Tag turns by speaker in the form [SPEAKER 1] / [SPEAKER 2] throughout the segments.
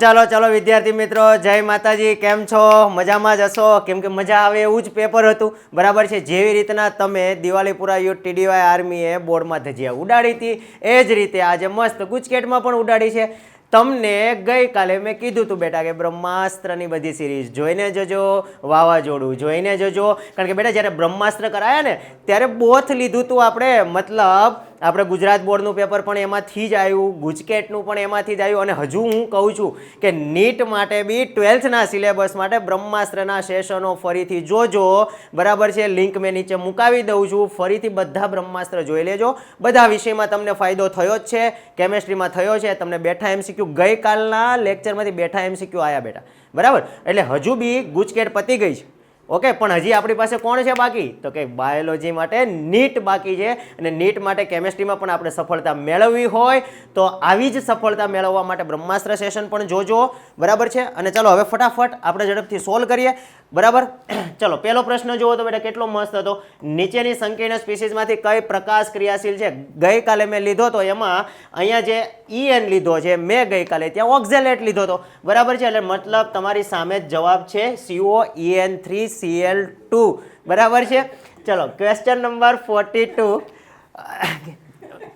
[SPEAKER 1] ચાલો ચાલો, વિદ્યાર્થી મિત્રો, જય માતાજી, કેમ છો? મજામાં જ હશો? કેમ કે મજા આવે એવું જ પેપર હતું. બરાબર છે, જેવી રીતના તમે દિવાળીપુરા યુ ટીડીવાય આર્મીએ બોર્ડમાં ધજિયા ઉડાડી હતી. એ જ રીતે આજે મસ્ત ગુજકેટમાં પણ ઉડાડી છે. તમને ગઈકાલે મેં કીધું હતું બેટા કે બ્રહ્માસ્ત્રની બધી સિરીઝ જોઈને જજો, વાવાઝોડું જોઈને જજો. કારણ કે બેટા જ્યારે બ્રહ્માસ્ત્ર કરાયા ને, ત્યારે બોથ લીધું હતું આપણે, મતલબ આપણે ગુજરાત બોર્ડનું પેપર પણ એમાંથી જ આવ્યું, ગુજકેટનું પણ એમાંથી જ આવ્યું, અને હજુ હું કહું છું કે નીટ માટે બી ટ્વેલ્થના સિલેબસ માટે બ્રહ્માસ્ત્રના સેશનો ફરીથી જોજો. બરાબર છે? લિંક મેં નીચે મુકાવી દઉં છું. ફરીથી બધા બ્રહ્માસ્ત્ર જોઈ લેજો. બધા વિષયમાં તમને ફાયદો થયો જ છે, કેમેસ્ટ્રીમાં થયો છે, તમને બેઠા એમસીક્યુ ગઈકાલના લેક્ચરમાંથી બેઠા એમસીક્યુ આવ્યા બેટા બરાબર? એટલે હજુ બી ગુજકેટ પતી ગઈ છે. ઓકે, પણ હજી આપણી પાસે કોણ છે બાકી? તો કે બાયોલોજી માટે નીટ બાકી છે અને નીટ માટે કેમેસ્ટ્રીમાં પણ આપણે સફળતા મેળવવી હોય તો આવી જ સફળતા મેળવવા માટે બ્રહ્માસ્ત્ર સેશન પણ જોજો. બરાબર છે? અને ચલો હવે ફટાફટ આપણે ઝડપથી સોલ્વ કરીએ. બરાબર? ચલો, પહેલો પ્રશ્ન જુઓ તો બેટા કેટલો મસ્ત હતો. નીચેની સંકીર્ણ સ્પીસીસમાંથી કઈ પ્રકાશ ક્રિયાશીલ છે? ગઈકાલે મેં લીધો તો એમાં અહીંયા જે ઈએન લીધો છે, મેં ગઈકાલે ત્યાં ઓક્ઝેલેટ લીધો હતો. બરાબર છે? એટલે મતલબ તમારી સામે જવાબ છે CO EN three CL two બરાબર છે? ચલો ક્વેશ્ચન નંબર ફોર્ટી ટુ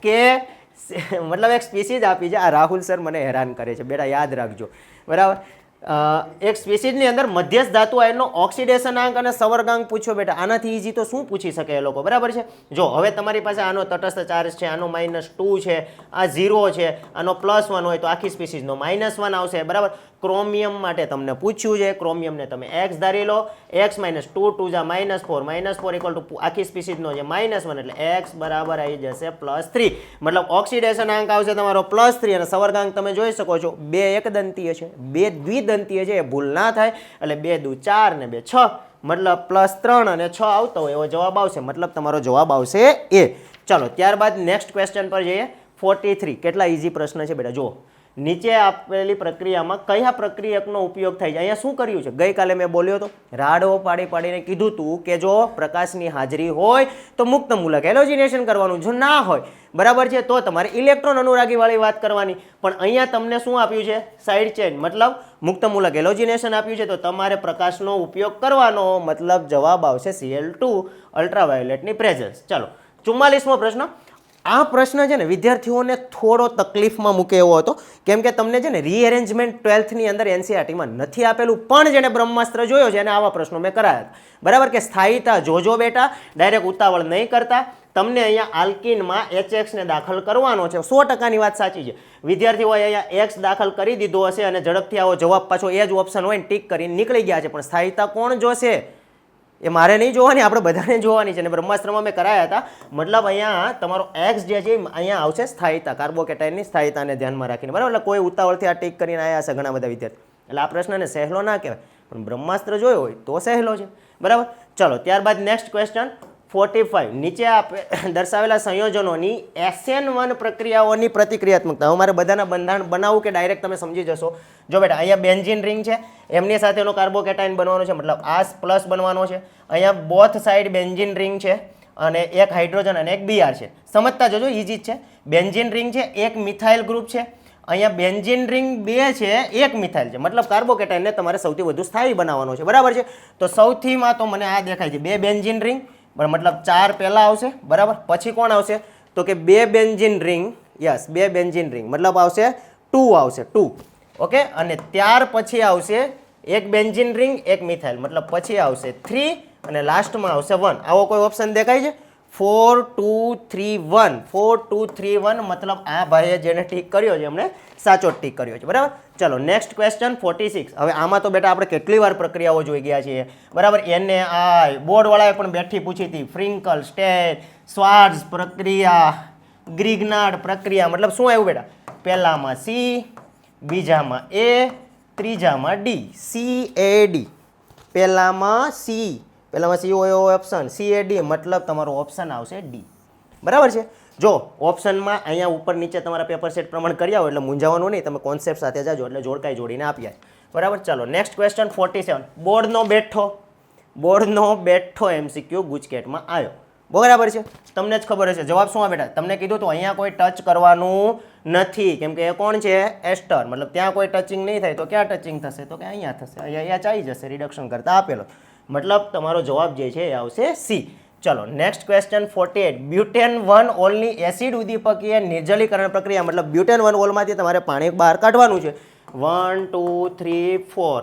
[SPEAKER 1] કે મતલબ એક સ્પીસીઝ આપી છે, આ રાહુલ સર મને હેરાન કરે છે. બેટા, યાદ રાખજો. બરાબર? એક સ્પીસીઝની અંદર મધ્યસ્થ ધાતુ આયનનો ઓક્સિડેશનાંક અને સંવર્ગાંક પૂછ્યો બેટા. આનાથી ઈઝી તો શું પૂછી શકે એ લોકો? બરાબર છે? જો, હવે તમારી પાસે આનો તટસ્થ ચાર્જ છે, આનો માઇનસ ટુ છે, આ ઝીરો છે, આનો પ્લસ વન હોય તો આખી સ્પીસીઝનો માઇનસ વન આવશે. બરાબર? ક્રોમિયમ માટે તમને પૂછ્યું છે. ક્રોમિયમને તમે એક્સ ધારી લો. એક્સ માઇનસ ટુ ટુ જા minus four minus four equal to આખી સ્પીસીસનો છે માઇનસ વન એટલે એક્સ બરાબર આવી જશે પ્લસ થ્રી મતલબ ઓક્સિડેશન આંક આવશે તમારો પ્લસ થ્રી અને સવર્ગાંક તમે જોઈ શકો છો. બે એક દંતીય છે. બે દ્વિદંતીય છે. એ ભૂલ ના થાય. એટલે બે દુ ચાર ને બે છ. મતલબ પ્લસ ત્રણ અને છ આવતો હોય એવો જવાબ આવશે. મતલબ તમારો જવાબ આવશે એ. ચલો, ત્યારબાદ નેક્સ્ટ ક્વેશ્ચન પર જઈએ. ફોર્ટી થ્રી કેટલા ઇઝી પ્રશ્ન છે બેટા? જુઓ. નીચે આપેલી પ્રક્રિયામાં કયા પ્રક્રિયકનો ઉપયોગ થાય છે? અહીંયા શું કર્યું છે? ગઈકાલે મેં બોલ્યો હતો, રાડો પાડી પાડીને કીધું હતું કે જો પ્રકાશની હાજરી હોય તો મુક્ત મૂલક, હેલોજિનેશન કરવાનું, જો ના હોય, બરાબર છે, તો તમારે ઇલેક્ટ્રોન અનુરાગીવાળી વાત કરવાની. પણ અહીંયા તમને શું આપ્યું છે? સાઇડ ચેન મતલબ મુક્ત મૂલક, હેલોજિનેશન આપ્યું છે, તો તમારે પ્રકાશનો ઉપયોગ કરવાનો, મતલબ જવાબ આવશે સીએલ ટુ, અલ્ટ્રાવાયોલેટની પ્રેઝન્સ. ચાલો, ચુમ્માલીસમો પ્રશ્ન. આ પ્રશ્ન છે ને વિદ્યાર્થીઓને થોડો તકલીફમાં મૂકે એવો હતો. કેમ કે તમને છે ને રીએરેન્જમેન્ટ ટ્વેલ્થની અંદર એનસીઆરટીમાં નથી આપેલું, પણ જેને બ્રહ્માસ્ત્ર જોયો છે એને આવા પ્રશ્નો મેં કરાયા બરાબર કે સ્થાયીતા જોજો બેટા ડાયરેક્ટ ઉતાવળ નહીં કરતા. તમને અહીંયા આલ્કિનમાં એચએક્સને દાખલ કરવાનો છે. સો ટકાની વાત સાચી છે. વિદ્યાર્થીઓએ અહીંયા એક્સ દાખલ કરી દીધો હશે અને ઝડપથી આવો જવાબ પાછો એ જ ઓપ્શન હોય ને ટીક કરીને નીકળી ગયા છે. પણ સ્થાયીતા કોણ જોશે? એ મારે નહીં જોવાની, આપણે બધાને જોવાની છે. અને બ્રહ્માસ્ત્રમાં મેં કરાયા હતા. મતલબ અહીંયા તમારો એક્સ જે છે અહીંયા આવશે સ્થાયીતા, કાર્બોકેટાઇનની સ્થાયીતાને ધ્યાનમાં રાખીને. બરાબર? એટલે કોઈ ઉતાવળથી આ ટીક કરીને આવ્યા હશે ઘણા બધા વિદ્યાર્થી એટલે આ પ્રશ્નને સહેલો ના કહેવાય. પણ બ્રહ્માસ્ત્ર જોયો હોય તો સહેલો છે. બરાબર? ચલો, ત્યારબાદ નેક્સ્ટ ક્વેશ્ચન ફોર્ટી ફાઇવ નીચે દર્શાવેલા સંયોજનોની એસએન વન પ્રક્રિયાઓની પ્રતિક્રિયાત્મકતા. હવે મારે બધાના બંધારણ બનાવવું કે ડાયરેક્ટ તમે સમજી જશો. જો બેટા, અહીંયા બેન્ઝિન રિંગ છે, એમની સાથેનો કાર્બોકેટાઇન બનવાનો છે, મતલબ આ પ્લસ બનવાનો છે. અહીંયા બોથ સાઈડ બેન્ઝિન રિંગ છે અને એક હાઇડ્રોજન અને એક બીઆર છે. સમજતા જજો ઇઝી છે. બેન્ઝિન રિંગ છે, એક મિથાઇલ ગ્રુપ છે. અહીંયા બેન્ઝિન રિંગ બે છે, એક મિથાઇલ છે. મતલબ કાર્બોકેટાઇનને તમારે સૌથી વધુ સ્થાયી બનાવવાનો છે. બરાબર છે? તો સૌથીમાં તો મને આ દેખાય છે. બે બેન્ઝિન રિંગ બરાબર મતલબ ચાર પહેલાં આવશે, બરાબર? પછી કોણ આવશે? તો કે બે બેન્જિન રિંગ, યસ, બે બેન્જિન રિંગ. મતલબ આવશે ટુ આવશે, ટુ. ઓકે? અને ત્યાર પછી આવશે એક બેન્જિન રિંગ, એક મિથાઇલ. મતલબ પછી આવશે થ્રી અને લાસ્ટમાં આવશે વન. આવો કોઈ ઓપ્શન દેખાય છે? Four two three one. Four two three one મતલબ આ ભાઈએ જેને ટીક કર્યો છે, એમણે સાચો ટીક કર્યો છે. બરાબર? ચલો નેક્સ્ટ ક્વેશ્ચન ફોર્ટી સિક્સ હવે આમાં તો બેટા આપણે કેટલી વાર પ્રક્રિયાઓ જોઈ ગયા છીએ. બરાબર? એને આઈ બોર્ડવાળાએ પણ બેઠી પૂછી હતી. ફ્રિંકલ સ્ટેટ સ્વાર્ઝ પ્રક્રિયા ગ્રીગનાડ પ્રક્રિયા. મતલબ શું આવ્યું બેટા? પહેલામાં સી બીજામાં એ ત્રીજામાં ડી સી એ ડી પહેલામાં સી પહેલામાં સી હોય એવો ઓપ્શન સી એ ડી મતલબ તમારો ઓપ્શન આવશે ડી બરાબર છે? જો ઓપ્શનમાં અહીંયા ઉપર નીચે તમારા પેપર સેટ પ્રમાણે કર્યા હોય એટલે મૂંઝાવાનું નહીં, તમે કોન્સેપ્ટ સાથે જાજો એટલે જોડકાઈ જોડીને આપ્યા બરાબર? ચાલો નેક્સ્ટ ક્વેશ્ચન ફોર્ટી સેવન બોર્ડનો બેઠો. બોર્ડનો બેઠો એમસીક્યુ ગુજકેટમાં આવ્યો. બરાબર છે? તમને જ ખબર હશે. જવાબ શું આ બેટા? તમને કીધું તો અહીંયા કોઈ ટચ કરવાનું નથી. કેમ કે એ કોણ છે? એસ્ટર. મતલબ ત્યાં કોઈ ટચિંગ નહીં થાય. તો ક્યાં ટચિંગ થશે? તો કે અહીંયા થશે. અહીંયા અહીંયા ચાલી જશે રિડક્શન કરતા આપેલો. મતલબ તમારો જવાબ જે છે એ આવશે સી ચલો next question forty eight butane one ઓલની acid ઉદ્દીપકીય નિર્જલીકરણ પ્રક્રિયા, મતલબ બ્યુટેન વન ઓલમાંથી તમારે પાણી બહાર કાઢવાનું છે. One two three four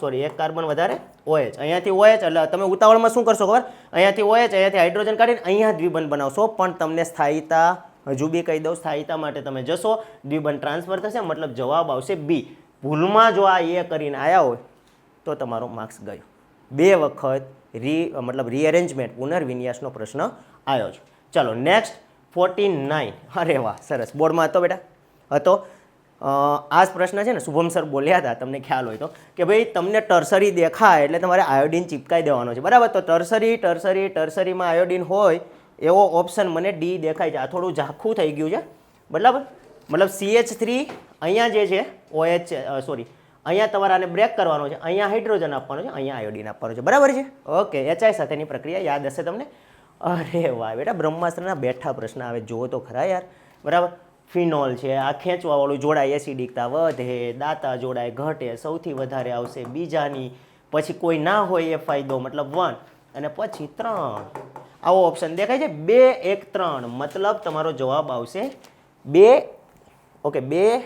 [SPEAKER 1] sorry એક કાર્બન વધારે ઓએચ અહીંયાથી ઓએચ એટલે તમે ઉતાવળમાં શું કરશો ખબર? અહીંયાથી ઓએચ અહીંયાથી હાઇડ્રોજન કાઢીને અહીંયા દ્વિબંધ બનાવશો. પણ તમને સ્થાયીતા, હજુ બી કહી દઉં, સ્થાયીતા માટે તમે જશો. દ્વિબંધ ટ્રાન્સફર થશે, મતલબ જવાબ આવશે બી ભૂલમાં જો આ એ કરીને આવ્યા હોય, તો તમારો માર્ક્સ ગયો. બે વખત રી મતલબ રીએરેન્જમેન્ટ પુનર્વિન્યાસનો પ્રશ્ન આવ્યો છે. ચાલો નેક્સ્ટ ફોર્ટી નાઇન અરે વાહ, સરસ. બોર્ડમાં હતો બેટા? હતો. આ જ પ્રશ્ન છે ને, શુભમ સર બોલ્યા હતા, તમને ખ્યાલ હોય તો, કે ભાઈ, તમને ટર્સરી દેખાય એટલે તમારે આયોડિન ચીપકાઈ દેવાનો છે. બરાબર? તો ટર્સરી ટર્સરી ટર્સરીમાં આયોડિન હોય, એવો ઓપ્શન મને ડી દેખાય છે. આ થોડું ઝાખું થઈ ગયું છે. બરાબર? મતલબ સીએચ થ્રી અહીંયા જે છે ઓએચ સોરી અહીંયા તમારે આને બ્રેક કરવાનો છે, અહીંયા હાઇડ્રોજન આપવાનો છે, અહીંયા આયોડિન આપવાનો છે. બરાબર છે? ઓકે એચઆઈ સાથેની પ્રક્રિયા યાદ હશે તમને? અરે વાહ, બેટા, બ્રહ્માસ્ત્રના બેઠા પ્રશ્ન આવે. જુઓ તો ખરા યાર. બરાબર? ફિનોલ છે, આ ખેંચવાવાળું જોડાય એસિડિકતા વધે, દાતા જોડાય, ઘટે, સૌથી વધારે આવશે બીજાની. પછી કોઈ ના હોય એ ફાયદો, મતલબ વન અને પછી ત્રણ. આવો ઓપ્શન દેખાય છે? બે, એક, ત્રણ. મતલબ તમારો જવાબ આવશે બે, ઓકે, બે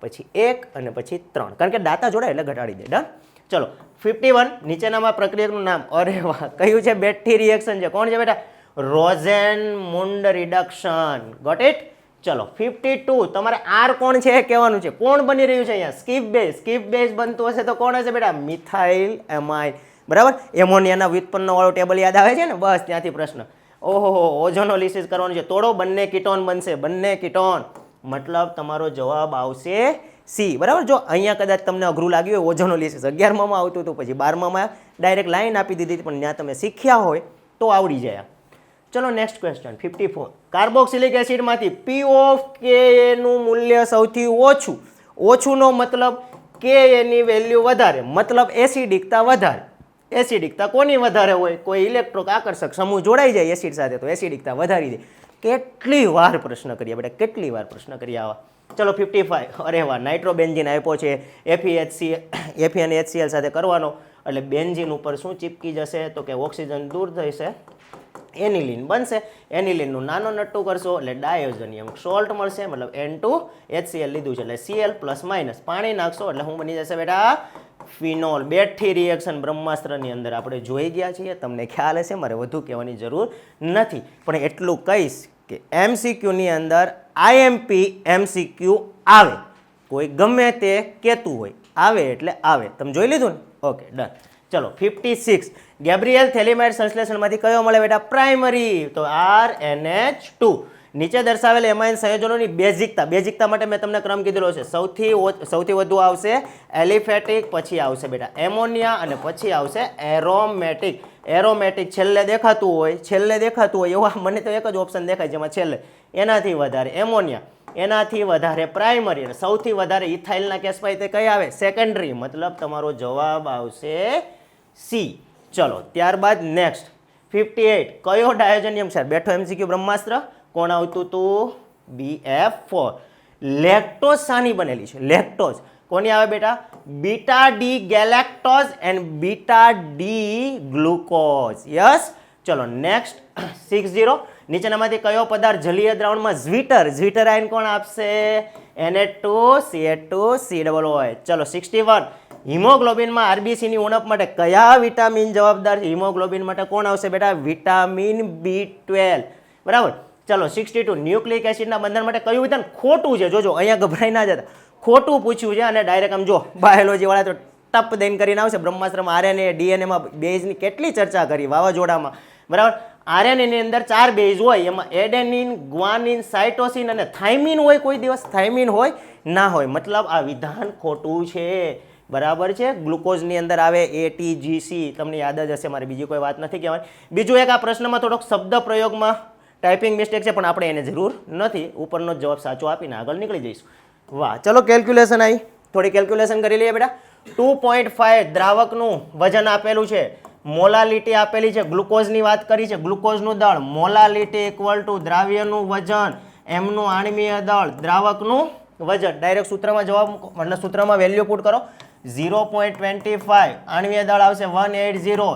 [SPEAKER 1] પછી એક અને પછી ત્રણ. કારણ કે દાતા જોડાય એટલે ઘટાડી દે. ડન ચલો. ફિફ્ટી વન નીચેનામાં પ્રક્રિયાનું નામ. અરે વાહ. કયું છે? બેઠી રિએક્શન છે. કોણ છે બેટા? Rosenmund reduction got it ચલો. ફિફ્ટી ટુ તમારે આર કોણ છે કહેવાનું છે? કોણ બની રહ્યું છે અહીંયા? સ્કીપ બેઝ સ્કીપ બેઝ બનતું હશે તો કોણ હશે બેટા? મિથાઇલ એમાઇલ બરાબર? એમોનિયાના વ્યુત્પન્નવાળો ટેબલ યાદ આવે છે ને? બસ, ત્યાંથી પ્રશ્ન. ઓહો, ઓઝોનોલિસિસ કરવાનું છે. તોડો, બંને કિટોન બનશે. બંને કીટોન મતલબ તમારો જવાબ આવશે સી. બરાબર? જો અહીંયા કદાચ તમને અઘરું લાગ્યું હોય ઓઝોનોલિસિસ અગિયારમાં આવતું હતું, પછી બારમામાં ડાયરેક્ટ લાઈન આપી દીધી પણ ત્યાં તમે શીખ્યા હોય, તો આવડી જાય. ચલો next question fifty four carboxylic એસિડમાંથી P of કે એનું મૂલ્ય સૌથી ઓછું. ઓછુંનો મતલબ કે એની વેલ્યુ વધારે. મતલબ એસિડિકતા વધારે. એસિડિકતા કોની વધારે હોય? કોઈ ઇલેક્ટ્રોક આકર્ષક સમૂહ જોડાઈ જાય એસિડ સાથે, તો એસિડિકતા વધારી દે. કેટલી વાર પ્રશ્ન કરીએ બેટા કેટલી વાર પ્રશ્ન કરીએ આવા? ચલો ફિફ્ટી ફાઈવ અરે વાહ નાઇટ્રોબેન્ઝિન આપ્યો છે. એફઈએચસી એફી અને એચસીએલ સાથે કરવાનો. એટલે બેન્જીન ઉપર શું ચીપકી જશે? તો કે ઓક્સિજન દૂર થશે. એનિલિન બનશે. એનિલિનનું નાનો નટ્ટું કરશો. એટલે ડાયોજનિયમ સોલ્ટ મળશે. મતલબ એન ટુ એચસીએલ લીધું છે. એટલે સીએલ પ્લસ માઇનસ પાણી નાખશો. એટલે શું બની જશે બેટા ફિનોલ. બેઠી રિએક્શન બ્રહ્માસ્ત્રની અંદર આપણે જોઈ ગયા છીએ. તમને ખ્યાલ હશે, મારે વધુ કહેવાની જરૂર નથી. પણ એટલું કહીશ કે એમસીક્યુની અંદર આઈએમપી એમસીક્યુ આવે. કોઈ ગમે તે કહેતું હોય, આવે એટલે આવે. તમે જોઈ લીધું ને? ઓકે ડન ચલો ફિફ્ટી સિક્સ ગેબ્રિયલ થેલિમાઇડ સંશ્લેષણમાંથી કયો મળે બેટા? પ્રાઇમરી તો આર એન એચ ટુ નીચે દર્શાવેલ એમાઇન સંયોજનોની બેઝિકતા. બેઝિકતા માટે મેં તમને ક્રમ કીધેલો છે. સૌથી સૌથી વધુ આવશે એલિફેટિક, પછી આવશે બેટા એમોનિયા, અને પછી આવશે એરોમેટિક. એરોમેટિક છેલ્લે દેખાતું હોય, છેલ્લે દેખાતું હોય એવા મને તો એક જ ઓપ્શન દેખાય જેમાં છેલ્લે. એનાથી વધારે એમોનિયા એનાથી વધારે પ્રાઇમરી સૌથી વધારે ઇથાઇલના કેસમાં તે કઈ આવે? સેકન્ડરી મતલબ તમારો જવાબ આવશે સી ચલો, ત્યારબાદ નેક્સ્ટ ફિફ્ટી એઇટ કયો ડાયોજનિયમ છે? બેઠો એમસીક્યુ બ્રહ્માસ્ત્ર? કોણ આવતું હતું? બી એફ ફોર લેક્ટોઝ શાની બનેલી છે, લેક્ટોઝ. કોની આવે બેટા? Beta D galactose and beta D glucose. Yes? ચલો, નેક્સ્ટ, સિક્સ ઝીરો. નીચેનામાંથી કયો પદાર્થ જલીય દ્રાવણમાં ઝ્વિટર? ઝ્વિટર આયન કોણ આપશે? એને two C A two C double હોય ચલો, સિક્સટી વન. હિમોગ્લોબિનમાં આરબીસીની ઉણપ માટે કયા વિટામિન જવાબદાર છે? હિમોગ્લોબિન માટે કોણ આવશે બેટા? Vitamin B twelve. બરાબર? ચલો સિક્સટી ટુ ન્યુક્લિક એસિડના બંધન માટે કયું વિધાન ખોટું છે? જોજો, અહીંયા ગભરાઈ ના જતા. ખોટું પૂછ્યું છે અને ડાયરેક્ટ આમ જો બાયોલોજીવાળા તો ટપ દઈને કરીને આવશે. બ્રહ્માસ્ત્રમાં આરએનએ ડીએનએમાં બેઝની કેટલી ચર્ચા કરી? વાવાઝોડામાં. બરાબર? આરએનએની અંદર ચાર બેઝ હોય. એમાં એડેનિન ગ્વાનિન સાઇટોસિન અને થાઇમિન હોય કોઈ દિવસ. થાઇમિન હોય, ના હોય. મતલબ આ વિધાન ખોટું છે. બરાબર છે? ગ્લુકોઝની અંદર આવે એટીજીસી તમને યાદ જ હશે, મારે બીજી કોઈ વાત નથી કહેવાની. બીજું એક આ પ્રશ્નમાં થોડોક શબ્દ પ્રયોગમાં ટાઈપિંગ મિસ્ટેક છે, પણ આપણે એને જરૂર નથી. ઉપરનો જવાબ સાચો આપીને આગળ નીકળી જઈશું. વાહ, ચલો કેલ્ક્યુલેશન આવી થોડી કેલ્ક્યુલેશન કરી લઈએ બેટા. ટુ પોઈન્ટ ફાઈવ દ્રાવકનું વજન આપેલું છે, મોલાલિટી આપેલી છે, ગ્લુકોઝની વાત કરી છે, ગ્લુકોઝનું દળ, મોલાલિટી ઇક્વલ ટુ દ્રાવ્યનું વજન, એમનું આણ્વીય દળ, દ્રાવકનું વજન. ડાયરેક્ટ સૂત્રમાં જવાબ મતલબ સૂત્રમાં વેલ્યુ પુટ કરો. ઝીરો પોઈન્ટ ટ્વેન્ટી ફાઈવ આણ્વીય દળ આવશે વન એટ ઝીરો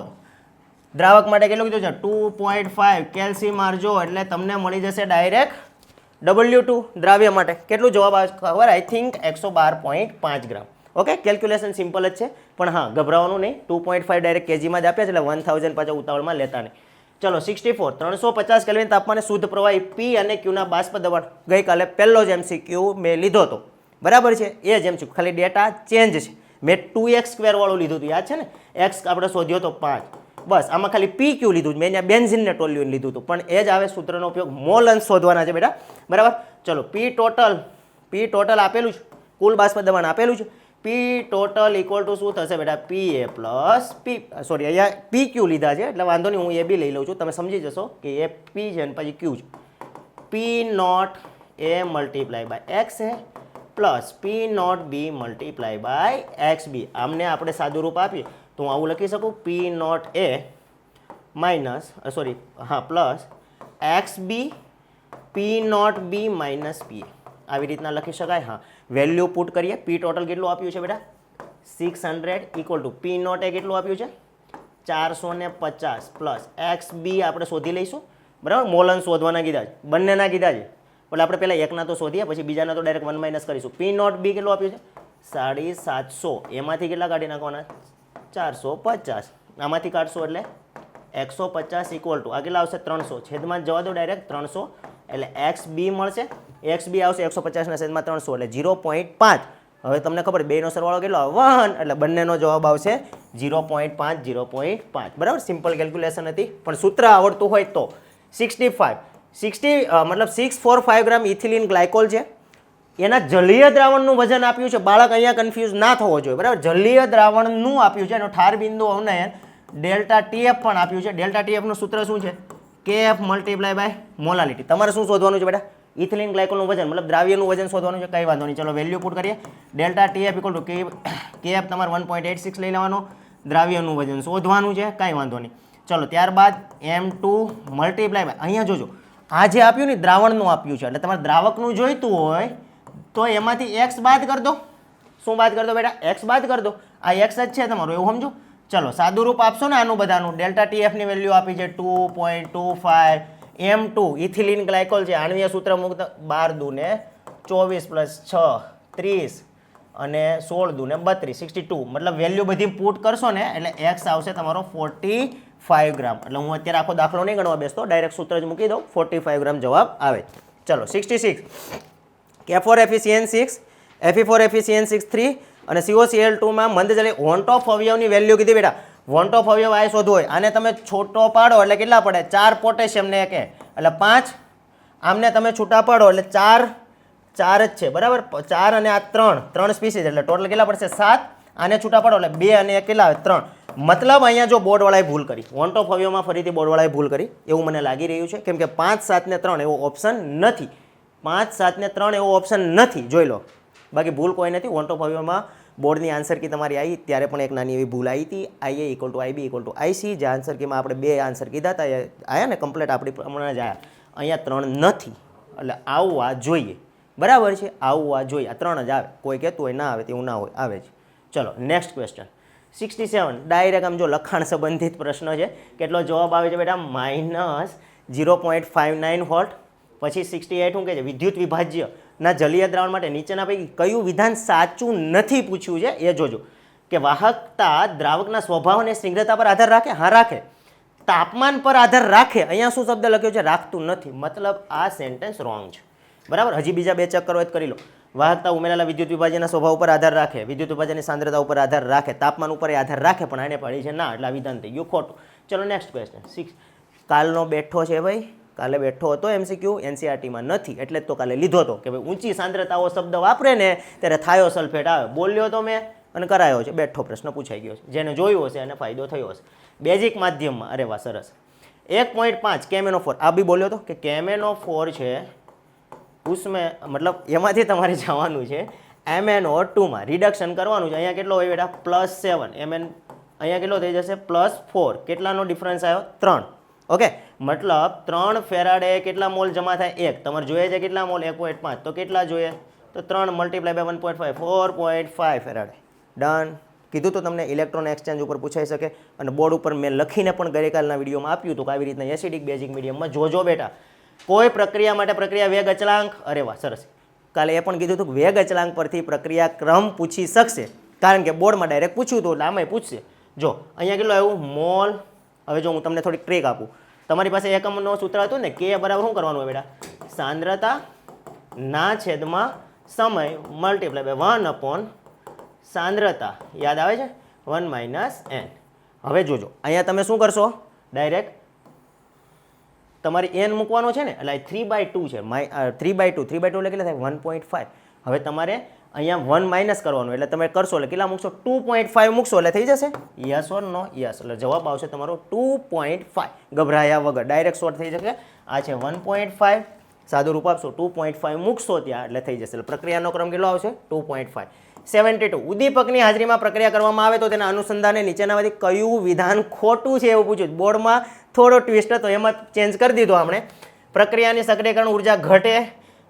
[SPEAKER 1] દ્રાવક માટે કેટલું કીધું છે? ટુ પોઈન્ટ ફાઈવ કેલ્સી મારજો એટલે તમને મળી જશે ડાયરેક્ટ ડબલ્યુ ટુ દ્રાવ્ય માટે. કેટલું જવાબ આવે ખબર? આઈ થિંક એકસો બાર પોઈન્ટ પાંચ ગ્રામ. ઓકે કેલ્ક્યુલેશન સિમ્પલ જ છે. પણ હા, ગભરાવાનું નહીં. ટુ પોઈન્ટ ફાઈવ ડાયરેક્ટ કેજીમાં જ આપ્યા છે એટલે વન થાઉઝન્ડ પાછા ઉતાવળમાં લેતા નહીં. ચલો, સિક્સટી ફોર. ત્રણસો પચાસ કેલ્વિન તાપમાને શુદ્ધ પ્રવાહી પી અને ક્યુના બાષ્પ દબાણ. ગઈકાલે પહેલો જ એમસીક્યુ મેં લીધો હતો. બરાબર છે? એ જ એમસીક્યુ ખાલી ડેટા ચેન્જ છે. મેં ટુ એક્સ સ્ક્વેરવાળું લીધું હતું. યાદ છે ને? એક્સ આપણે શોધ્યો તો પાંચ. બસ, આમાં ખાલી પી ક્યુ લીધું મેં, અહીંયા બેન્ઝિનને ટોલ્યુન લીધું હતું. પણ એ જ આવે સૂત્રનો ઉપયોગ મોલ અંશ શોધવાના છે બેટા. બરાબર? ચલો પી ટોટલ પી ટોટલ આપેલું છે કુલ બાષ્પ દબાણ આપેલું છે પી ટોટલ ઇક્વલ ટુ શું થશે બેટા? પી એ પ્લસ પી સોરી અહીંયા પી ક્યુ લીધા છે, એટલે વાંધો નહીં, હું એ બી લઈ લઉં છું. તમે સમજી જશો કે એ પી છે અને પછી ક્યુ છે. P naught A multiply by X A plus P naught B multiply by X B આમને આપણે સાદું રૂપ આપીએ. તો હું આવું લખી શકું? P naught A minus sorry હા plus X B P naught B minus P આવી રીતના લખી શકાય, હા. વેલ્યુ પુટ કરીએ. પી ટોટલ કેટલું આપ્યું છે બેટા? Six hundred equal to P naught A કેટલું આપ્યું છે? ચારસો ને પચાસ પ્લસ એક્સ બી આપણે શોધી લઈશું. બરાબર? મોલન શોધવાના કીધા છે. બંનેના કીધા છે. એટલે આપણે પહેલાં એકના તો શોધીએ, પછી બીજાના તો ડાયરેક્ટ વન માઇનસ કરીશું. પી નોટ બી કેટલું આપ્યું છે? સાડી સાતસો. એમાંથી કેટલા કાઢી નાખવાના? ચારસો પચાસ. આમાંથી કાઢશો એટલે એકસો પચાસ ઇક્વલ ટુ આ કેટલા આવશે ત્રણસો. છેદમાં જવા દો ડાયરેક્ટ ત્રણસો. એટલે એક્સ બી મળશે. એક્સ બી આવશે એકસો પચાસના છેદમાં ત્રણસો. એટલે ઝીરો પોઈન્ટ પાંચ. હવે તમને ખબર બેનો સરવાળો કેટલો વન. એટલે બંનેનો જવાબ આવશે ઝીરો પોઈન્ટ પાંચ ઝીરો પોઈન્ટ પાંચ. બરાબર? સિમ્પલ કેલ્ક્યુલેશન હતી. પણ સૂત્ર આવડતું હોય તો. સિક્સટી ફાઇવ સિક્સટી મતલબ six four five gram ethylene glycol છે. એના જલીય દ્રાવણનું વજન આપ્યું છે. બાળક અહીંયા કન્ફ્યુઝ ના થવો જોઈએ. બરાબર? જલીય દ્રાવણનું આપ્યું છે. એનો ઠાર બિંદુ અવનયન ડેલ્ટા ટીએફ પણ આપ્યું છે. ડેલ્ટા ટીએફનું સૂત્ર શું છે? કે એફ મલ્ટીપ્લાય બાય મોલાલિટી તમારે શું શોધવાનું છે બેટા? ઇથિલિન ગ્લાયકોલનું વજન, મતલબ દ્રાવ્યનું વજન શોધવાનું છે? કંઈ વાંધો નહીં. ચલો વેલ્યુ પુટ કરીએ. Delta TF equal to K K F તમારે વન પોઈન્ટ એટ સિક્સ લઈ લેવાનો. દ્રાવ્યનું વજન શોધવાનું છે. કાંઈ વાંધો નહીં. ચલો, ત્યારબાદ એમ ટુ મલ્ટીપ્લાય બાય અહીંયા જોજો. આ જે આપ્યું ને, દ્રાવણનું આપ્યું છે. એટલે તમારે દ્રાવકનું જોઈતું હોય તો એમાંથી એક્સ બાદ કરી દો. શું બાદ કરી દો બેટા? એક્સ બાદ કરી આ એક્સ જ છે તમારું, એવું સમજો? ચલો સાદું રૂપ આપશો ને આનું બધાનું. ડેલ્ટા ટીએફની વેલ્યુ આપી છે two point two five M two ethylene glycol છે, આણવીય સૂત્ર મુક્ત, બાર દુને ચોવીસ પ્લસ છ, ત્રીસ, અને સોળ દુને બત્રીસ સિક્સટી ટુ મતલબ વેલ્યુ બધી પુટ કરશો ને, એટલે એક્સ આવશે તમારો ફોર્ટી ફાઈવ ગ્રામ. એટલે હું અત્યારે આખો દાખલો નહીં ગણવા બેસતો ડાયરેક્ટ સૂત્ર જ મૂકી દઉં ફોર્ટી ફાઈવ ગ્રામ જવાબ આવે. ચલો સિક્સટી સિક્સ કે ફોર એફિસિયન સિક્સ એફી ફોર એફિસિયન સિક્સ થ્રી અને સીઓસીએલ ટુમાં મંદ જલે વોન્ટ ઓફ અવયવની વેલ્યુ કીધી બેટા. વોન્ટ ઓફ અવયવ આ શોધવું હોય. આને તમે છોટો પાડો એટલે કેટલા પડે? ચાર પોટેશિયમને કે એટલે પાંચ. આમને તમે છૂટા પાડો એટલે ચાર ચાર જ છે. બરાબર? ચાર અને આ ત્રણ. ત્રણ સ્પીસીસ એટલે ટોટલ કેટલા પડશે? સાત. આને છૂટા પાડો એટલે બે અને એક કેટલા ત્રણ. મતલબ અહીંયા જો બોર્ડવાળાએ ભૂલ કરી. વોન્ટ ઓફ અવયવમાં ફરીથી બોર્ડવાળાએ ભૂલ કરી. એવું મને લાગી રહ્યું છે. કેમ કે પાંચ, સાત ને ત્રણ એવો ઓપ્શન નથી. પાંચ, સાત ને ત્રણ એવો ઓપ્શન નથી, જોઈ લો. બાકી ભૂલ કોઈ નથી. વોન્ટ ઓફ હવ્યમાં બોર્ડની આન્સર કી તમારી આવી ત્યારે પણ એક નાની એવી ભૂલ આવી હતી IA equal to IB equal to IC જે આન્સર કીમાં આપણે બે આન્સર કીધા હતા આવ્યા ને કમ્પ્લેટ આપણી પ્રમાણે જ આવ્યા અહીંયા ત્રણ નથી. એટલે આવવા જોઈએ. બરાબર છે? આવવા જોઈએ. આ ત્રણ જ આવે. કોઈ કહેતું હોય, ના આવે, તેવું ના હોય. આવે છે ચલો next question sixty seven direct આમ જો લખાણ સંબંધિત પ્રશ્ન છે. કેટલો જવાબ આવે છે બેટા? Minus zero point five nine volt પછી સિક્સટી એટ શું કહે છે, વિદ્યુત વિભાજ્યના જલીય દ્રાવણ માટે નીચેના પૈકી કયું વિધાન સાચું નથી પૂછ્યું છે? એ જોજો. કે વાહકતા દ્રાવકના સ્વભાવ અને સ્નિગ્ધતા પર આધાર રાખે? હા, રાખે. તાપમાન પર આધાર રાખે? અહીંયા શું શબ્દ લખ્યો છે? રાખતું નથી. મતલબ આ સેન્ટેન્સ રોંગ છે. બરાબર? હજી બીજા બે ચેક કરો કરી લો. વાહકતા ઉમેરેલા વિદ્યુત વિભાજનના સ્વભાવ ઉપર આધાર રાખે. વિદ્યુત વિભાજનની સાંદ્રતા ઉપર આધાર રાખે. તાપમાન ઉપર આધાર રાખે, પણ આને પડી છે ના. એટલે આ વિધાન થઈ ગયું ખોટું. ચલો નેક્સ્ટ ક્વેશ્ચન સિક્સ કાલનો બેઠો છે ભાઈ. કાલે બેઠો હતો એમસીક્યુ એનસીઆરટીમાં નથી, એટલે જ તો કાલે લીધો હતો કે ભાઈ ઊંચી સાંદ્રતાઓ શબ્દ વાપરે ને ત્યારે થાયો સલ્ફેટ આવે. બોલ્યો તો મેં અને કરાયો છે. બેઠો પ્રશ્ન પૂછાઈ ગયો છે. જેને જોયું હશે એને ફાયદો થયો હશે. બેઝિક માધ્યમમાં, અરે વાહ, સરસ. એક પોઈન્ટ પાંચ કેમેનો ફોર આ બી બોલ્યો હતો કે કેમેનો ફોર છે ઉસમે મતલબ એમાંથી તમારે જવાનું છે. એમ એન ઓ ટુમાં રિડક્શન કરવાનું છે. અહીંયા કેટલો હોય બેટા? પ્લસ સેવન એમ એન અહીંયા કેટલો થઈ જશે? પ્લસ ફોર કેટલાનો ડિફરન્સ આવ્યો? ત્રણ. ઓકે, મતલબ ત્રણ ફેરાડે કેટલા મોલ જમા થાય? એક. તમારે જોઈએ છે કેટલા મોલ? એક પોઈન્ટ પાંચ. તો કેટલા જોઈએ? તો ત્રણ multiply by one point five four point five faraday. Done કીધું તો તમને ઇલેક્ટ્રોન એક્સચેન્જ ઉપર પૂછાઈ શકે. અને બોર્ડ ઉપર મેં લખીને પણ ગઈકાલના વિડીયોમાં આપ્યું હતું કે આવી રીતના એસિડિક બેઝિક મીડિયમમાં જોજો બેટા. કોઈ પ્રક્રિયા માટે પ્રક્રિયા વેગ અચલાંક? અરે વાહ, સરસ. કાલે એ પણ કીધું હતું વેગ અચલાંક પરથી પ્રક્રિયા ક્રમ પૂછી શકશે. કારણ કે બોર્ડમાં ડાયરેક્ટ પૂછ્યું હતું એટલે આમાંય પૂછશે. જો, અહીંયા કેટલું આવ્યું? મોલ હવે જો હું તમને થોડીક ટ્રેક આપું. તમારી પાસે એકમનો સૂત્ર હતું ને, કે બરાબર શું કરવાનું હોય બેટા? સાંદ્રતા ના છેદમાં સમય મલ્ટીપ્લાય બાય વન અપોન સાંદ્રતા. યાદ આવે છે? વન માઇનસ એન હવે જોજો, અહીંયા તમે શું કરશો? ડાયરેક્ટ તમારે એન મૂકવાનો છે ને, એટલે થ્રી બાય ટુ છે. My three by two three by two એટલે કેટલા થાય? વન પોઈન્ટ ફાઈવ હવે તમારે અહીંયા વન માઇનસ કરવાનું એટલે તમે કરશો, એટલે કેટલા મૂકશો? ટુ પોઈન્ટ ફાઈવ મૂકશો, એટલે થઈ જશે? યસ ઓર નો યસ એટલે જવાબ આવશે તમારો ટુ પોઈન્ટ ફાઈવ. ગભરાયા વગર, ડાયરેક્ટ શોર્ટ થઈ જશે. આ છે વન પોઈન્ટ ફાઈવ. સાદું રૂપ આપશો, ટુ પોઈન્ટ ફાઈવ મૂકશો ત્યાં, એટલે થઈ જશે. એટલે પ્રક્રિયાનો ક્રમ કેટલો આવશે? Two point five. Seventy two ઉદ્દીપકની હાજરીમાં પ્રક્રિયા કરવામાં આવે તો તેના અનુસંધાને નીચેનામાંથી કયું વિધાન ખોટું છે એવું પૂછ્યું. બોર્ડમાં થોડો ટ્વિસ્ટ હતો, એમાં ચેન્જ કરી દીધો આપણે. પ્રક્રિયાની સક્રિયકરણ ઊર્જા ઘટે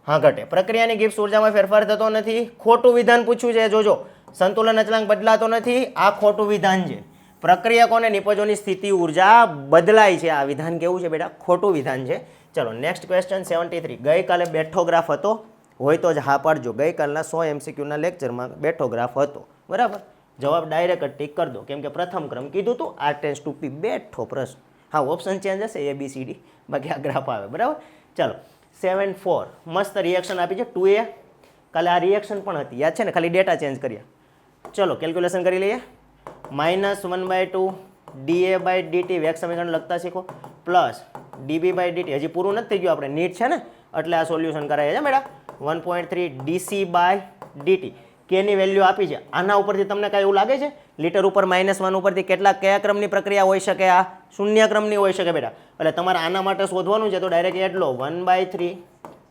[SPEAKER 1] હા, ઘટે. પ્રક્રિયાની ગિફ્ટ ઉર્જામાં ફેરફાર થતો નથી. ખોટું વિધાન પૂછ્યું છે, જોજો. સંતુલન અચળાંક બદલાતો નથી. આ ખોટું વિધાન છે. પ્રક્રિયકોને નિપજોની સ્થિતિ ઊર્જા બદલાય છે. આ વિધાન કેવું છે બેટા? ખોટું વિધાન છે. ચલો નેક્સ્ટ ક્વેશ્ચન સેવન્ટી થ્રી ગઈકાલે બેઠોગ્રાફ હતો. હોય તો જ હા પાડજો. ગઈકાલના સો એમસીક્યુના લેક્ચરમાં બેઠોગ્રાફ હતો. બરાબર? જવાબ ડાયરેક્ટ ટીક કરી દો. કેમ કે પ્રથમ ક્રમ કીધું હતું આ ટેન્સ ટુ પી બેઠો પ્રશ્ન. હા ઓપ્શન ચેન્જ હશે એ બી સી ડી બાકી આ ગ્રાફ આવે. બરાબર? ચલો. સેવન ફોર મસ્ત રિએક્શન આપી છે. ટુ એ કાલે આ રિએક્શન પણ હતી. યાદ છે ને? ખાલી ડેટા ચેન્જ કર્યા ચલો કેલ્ક્યુલેશન કરી લઈએ. Minus one by two DA by DT વેગ સમીકરણ લખતા શીખો. પ્લસ ડીબી બાય ડીટી હજી પૂરું નથી થઈ ગયું આપણે. નીટ છે ને? એટલે આ સોલ્યુશન કરાય છે. Madam one point three DC by DT કેની વેલ્યુ આપી છે. આના ઉપરથી તમને કાંઈ એવું લાગે છે? લીટર ઉપર માઇનસ વન ઉપરથી કેટલા કયા ક્રમની પ્રક્રિયા હોઈ શકે? આ શૂન્ય ક્રમની હોઈ શકે બેટા. એટલે તમારે આના માટે શોધવાનું છે તો ડાયરેક્ટ એટલો one by three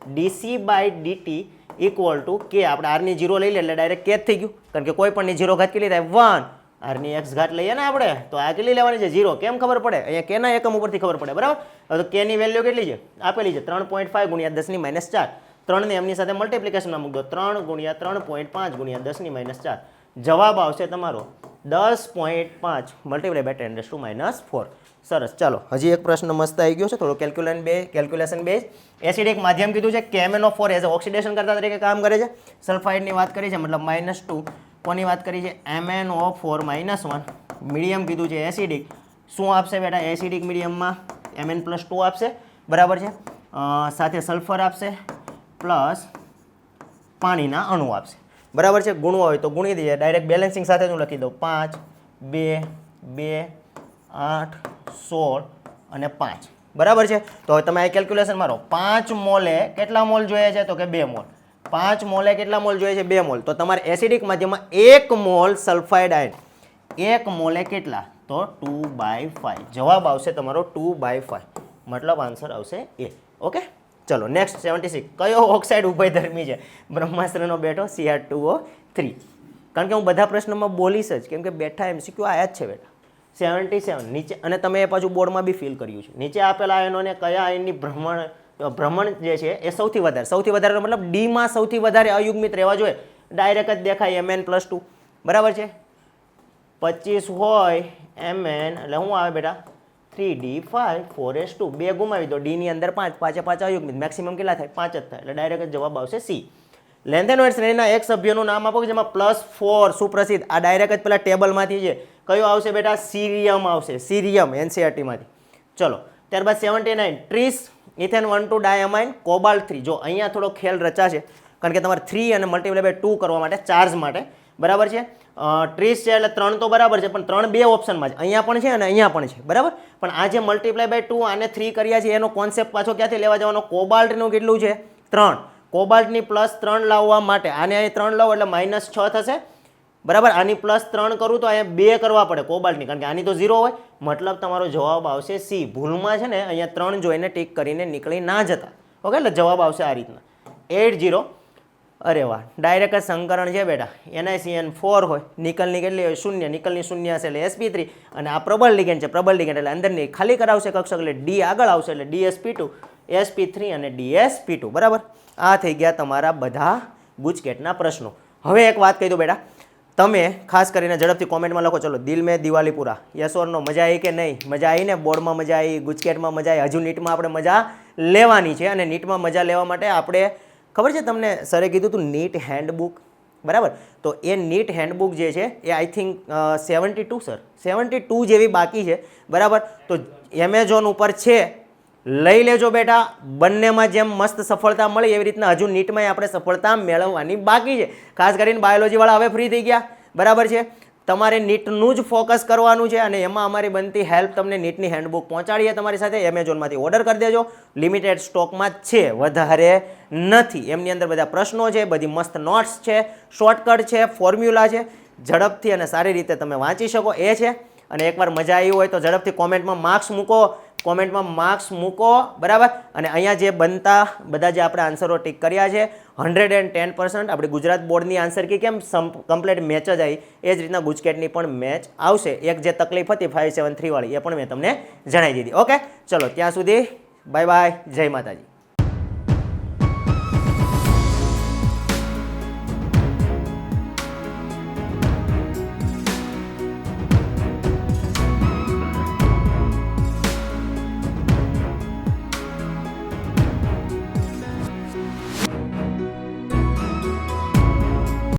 [SPEAKER 1] DC by DT equal to K આપણે આરની જીરો લઈ લે એટલે ડાયરેક્ટ કે જ થઈ ગયું. કારણ કે કોઈ પણની જીરો ઘાત કેટલી થાય? વન આરની એક્સ ઘાત લઈએ ને આપણે, તો આ કેટલી લેવાની છે? જીરો કેમ ખબર પડે? અહીંયા કેના એકમ ઉપરથી ખબર પડે. બરાબર? તો કેની વેલ્યુ કેટલી છે? આપેલી છે. ત્રણ પોઈન્ટ ફાઈવ ગુણ્યા દસની માઇનસ ચાર. ત્રણને એમની સાથે મલ્ટિપ્લિકેશનમાં મૂક ત્રણ ગુણ્યા ત્રણ પોઈન્ટ પાંચ ગુણ્યા દસની માઇનસ ચાર. જવાબ આવશે તમારો દસ પોઈન્ટ પાંચ multiply by ten to minus four સરસ. ચાલો, હજી એક પ્રશ્ન મસ્ત આવી ગયો છે. થોડો કેલ્ક્યુલેશન બે કેલ્ક્યુલેશન બેઝ એસિડિક માધ્યમ કીધું છે કેમેનો ફોર એઝ ઓક્સિડેશન કરતા તરીકે કામ કરે છે. સલ્ફાઇડની વાત કરી છે, મતલબ માઇનસ ટુ કોની વાત કરી છે? MNO four minus one medium કીધું છે એસિડિક શું આપશે બેટા? એસિડિક મીડિયમમાં એમએન પ્લસ ટુ આપશે. બરાબર છે? સાથે સલ્ફર આપશે. પ્લસ પાણીના અણુ આપશે. બરાબર છે? ગુણવો હોય તો ગુણી દઈએ. ડાયરેક્ટ બેલેન્સિંગ સાથે હું લખી દઉં. પાંચ, બે બે, આઠ, સોળ અને પાંચ. બરાબર છે? તો હવે તમે આ કેલ્ક્યુલેશન મારો. પાંચ મોલે કેટલા મોલ જોઈએ છે? તો કે બે મોલ. પાંચ મોલે કેટલા મોલ જોઈએ છે? બે મોલ. તો તમારે એસિડિક માધ્યમમાં એક મોલ સલ્ફાઇડ આયન એક મોલે કેટલા? તો ટુ બાય ફાઇવ જવાબ આવશે તમારો ટુ બાય ફાઇવ મતલબ આન્સર આવશે એ ઓકે ચલો નેક્સ્ટ સેવન્ટી સિક્સ કયો ઓક્સાઇડ ઉભયધર્મી છે? બ્રહ્માસ્ત્રનો બેઠો સીઆર ટુ ઓ થ્રી કારણ કે હું બધા પ્રશ્નોમાં બોલીશ જ. કેમ કે બેઠા એમસીક્યુ આયા જ છે બેટા. સેવન્ટી સેવન નીચે અને તમે એ પાછું બોર્ડમાં બી ફિલ કર્યું છે. નીચે આપેલા આયનોને કયા આયનની ભ્રમણ ભ્રમણ જે છે એ સૌથી વધારે સૌથી વધારે મતલબ ડીમાં સૌથી વધારે અયુગ્મિત રહેવા જોઈએ. ડાયરેક્ટ જ દેખાય એમએન પ્લસ ટુ બરાબર છે? પચીસ હોય એમ એન એટલે શું આવે બેટા? Three D five four S two બે ગુમાવી દો. ડીની અંદર પાંચ, પાંચે પાંચ અયુગ્મિત મેક્સિમમ કેટલા થાય? પાંચ જ થાય. એટલે ડાયરેક્ટ જવાબ આવશે સી લેન્થેનોઇડ શ્રેણીના એક સભ્યનું નામ આપો કે જેમાં પ્લસ ફોર સુપ્રસિદ્ધ. આ ડાયરેક્ટ જ પેલા ટેબલમાંથી છે કયો આવશે બેટા? સિરિયમ આવશે. સિરિયમ એનસીઆરટીમાંથી ચલો, ત્યારબાદ seventy nine tris ethane one two diamine cobalt three જો અહીંયા થોડો ખેલ રચાશે, કારણ કે તમારે થ્રી અને મલ્ટીપ્લાય બાય ટુ કરવા માટે ચાર્જ માટે. બરાબર છે? ટ્રીસ છે એટલે ત્રણ તો બરાબર છે, પણ ત્રણ બે ઓપ્શનમાં છે. અહીંયા પણ છે અને અહીંયા પણ છે, બરાબર? પણ આ જે મલ્ટીપ્લાય બાય ટુ આને થ્રી કર્યા છે, એનો કોન્સેપ્ટ પાછો ક્યાંથી લેવા જવાનો? કોબાલ્ટનું કેટલું છે? ત્રણ. કોબાલ્ટની પ્લસ ત્રણ લાવવા માટે. આને અહીં ત્રણ લાવો એટલે માઇનસ છ થશે. બરાબર? આની પ્લસ ત્રણ કરું તો અહીંયા બે કરવા પડે કોબાલ્ટની, કારણ કે આની તો ઝીરો હોય. મતલબ તમારો જવાબ આવશે સી ભૂલમાં છે ને, અહીંયા ત્રણ જોઈને ટીક કરીને નીકળી ના જતા. ઓકે? એટલે જવાબ આવશે આ રીતના. એટ જીરો અરે વાહ ડાયરેક્ટ જ સંકરણ છે બેટા. એનઆઈસીએન ફોર હોય નિકલની કેટલી હોય? શૂન્ય નિકલની શૂન્ય હશે એટલે એસપી થ્રી અને આ પ્રબળ લિગેન્ડ છે, પ્રબળ લિગેન્ડ એટલે અંદરની ખાલી કરાવશે કક્ષક એટલે ડી આગળ આવશે એટલે ડીએસપી ટુ એસપી થ્રી અને ડીએસપી ટુ બરાબર? આ થઈ ગયા તમારા બધા ગુજકેટના પ્રશ્નો. હવે એક વાત કહી દઉં બેટા. તમે ખાસ કરીને ઝડપથી કોમેન્ટમાં લખો. ચલો, દિલ મેં દિવાલીપુરા. યસ ઓર મજા આવી કે નહીં? મજા આવી ને? બોર્ડમાં મજા આવી ગુજકેટમાં મજા આવી હજુ નીટમાં આપણે મજા લેવાની છે અને નીટમાં મજા લેવા માટે આપણે ખબર છે તમને? સરે કીધું હતું નીટ હેન્ડબુક બરાબર? તો એ નીટ હેન્ડબુક જે છે, એ I think seventy two sir seventy two જેવી બાકી છે. બરાબર? તો એમેઝોન ઉપર છે. લઈ લેજો બેટા. બંનેમાં જેમ મસ્ત સફળતા મળી, એવી રીતના હજુ નીટમાં આપણે સફળતા મેળવવાની બાકી છે. ખાસ કરીને બાયોલોજીવાળા હવે ફ્રી થઈ ગયા. બરાબર છે? તમારે નીટનું જ ફોકસ કરવાનું છે અને એમાં અમારી બનતી હેલ્પ તમને નીટની હેન્ડબુક પહોંચાડીએ તમારી સાથે એમેઝોનમાંથી ઓર્ડર કરી દેજો. લિમિટેડ સ્ટોકમાં જ છે, વધારે નથી. એમની અંદર બધા પ્રશ્નો છે, બધી મસ્ત નોટ્સ છે, શોર્ટકટ છે, ફોર્મ્યુલા છે. ઝડપથી અને સારી રીતે તમે વાંચી શકો. એ છે. અને એકવાર મજા આવી હોય તો ઝડપથી કોમેન્ટમાં માર્ક્સ મૂકો. કોમેન્ટમાં માર્ક્સ મૂકો, બરાબર? અને અહીંયા જે બનતા બધા જે આપણે આન્સરો ટીક કર્યા છે, હંડ્રેડ એન્ડ ટેન પર્સન્ટ આપણી ગુજરાત બોર્ડની આન્સર કી કેમ કમ્પ્લીટ મેચ જ આવી. એ જ રીતના ગુજકેટની પણ મેચ આવશે. એક જે તકલીફ હતી ફાઇવ સેવન થ્રીવાળી એ પણ મેં તમને જણાવી દીધી. ઓકે? ચલો, ત્યાં સુધી બાય બાય જય માતાજી.